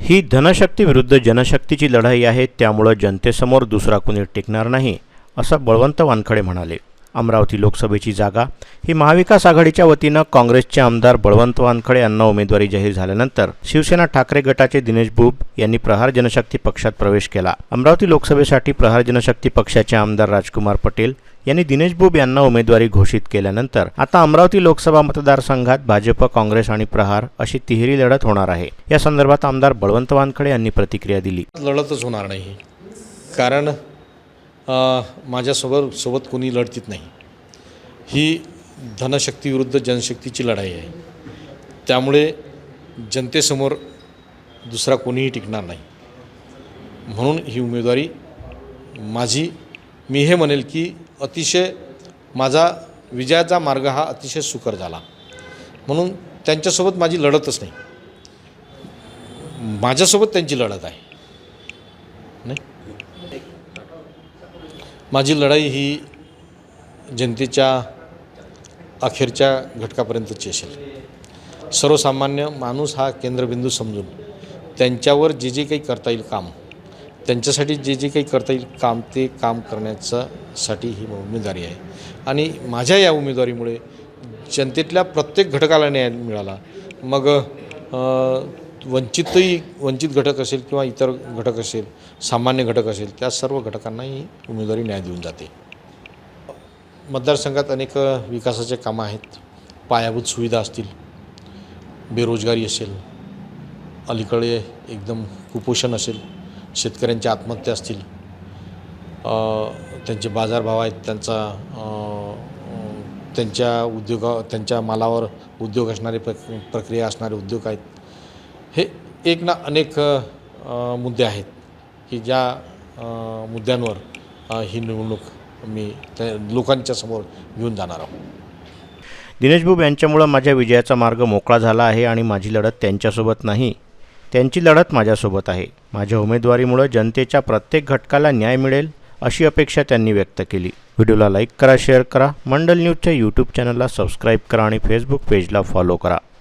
ही धनशक्ती विरुद्ध जनशक्तीची लढाई आहे त्यामुळं जनतेसमोर दुसरा कुणी टिकणार नाही असं बळवंत वानखडे म्हणाले. अमरावती लोकसभेची जागा ही महाविकास आघाडीच्या वतीनं काँग्रेसचे आमदार बळवंत वानखडे यांना उमेदवारी जाहीर झाल्यानंतर शिवसेना ठाकरे गटाचे दिनेश बुब यांनी प्रहार जनशक्ती पक्षात प्रवेश केला. अमरावती लोकसभेसाठी प्रहार जनशक्ती पक्षाचे आमदार राजकुमार पटेल यांनी दिनेश बुब यांना उमेदवारी घोषित केल्यानंतर आता अमरावती लोकसभा मतदारसंघात भाजप काँग्रेस आणि प्रहार अशी तिहेरी लढत होणार आहे. या संदर्भात आमदार बळवंत वानखडे यांनी प्रतिक्रिया दिली. लढतच होणार नाही. कारण माझ्यासोबत सोबत कोणी लढतीत नाही. ही धनशक्ती विरुद्ध जनशक्तीची लढाई आहे. त्यामुळे जनतेसमोर दुसरा कोणीही टिकणार नाही. म्हणून ही उमेदवारी माझी मी हे म्हणेल की अतिशय माझा विजयाचा मार्ग हा अतिशय सुकर झाला. म्हणून त्यांच्यासोबत माझी लढतच नाही. माझ्यासोबत त्यांची लढत आहे. नाही? माझी लढाई ही जनतेच्या अखेरच्या घटकापर्यंतची असेल. सर्वसामान्य माणूस हा केंद्रबिंदू समजून त्यांच्यावर जे जे काही करता येईल काम त्यांच्यासाठी जे जे काही करता येईल काम ते काम करण्याचा साठी ही उमेदवारी आहे. आणि माझ्या या उमेदवारीमुळे जनतेतल्या प्रत्येक घटकाला न्याय मिळाला. मग वंचितही वंचित घटक असेल किंवा इतर घटक असेल सामान्य घटक असेल त्या सर्व घटकांनाही उमेदवारी न्याय देऊन जाते. मतदारसंघात अनेक विकासाचे कामं आहेत. पायाभूत सुविधा असतील. बेरोजगारी असेल. अलीकडे एकदम कुपोषण असेल. शेतकऱ्यांच्या आत्महत्या असतील त्यांचे बाजारभाव आहेत त्यांचा त्यांच्या उद्योगा त्यांच्या मालावर उद्योग असणारे प्र प्रक्रिया असणारे उद्योग आहेत. हे एक ना अनेक मुद्दे आहेत की ज्या मुद्द्यांवर ही निवडणूक मी त्या लोकांच्या समोर घेऊन जाणार आहोत. दिनेश बुब यांच्यामुळं माझ्या विजयाचा मार्ग मोकळा झाला आहे आणि माझी लढत त्यांच्यासोबत नाही. त्यांची लढत माझ्यासोबत आहे. माझ्या उमेदवारीमुळं जनतेच्या प्रत्येक घटकाला न्याय मिळेल अशी अपेक्षा त्यांनी व्यक्त केली. व्हिडिओला लाईक करा शेअर करा. मंडल न्यूजच्या यूट्यूब चॅनलला सबस्क्राईब करा आणि फेसबुक पेजला फॉलो करा.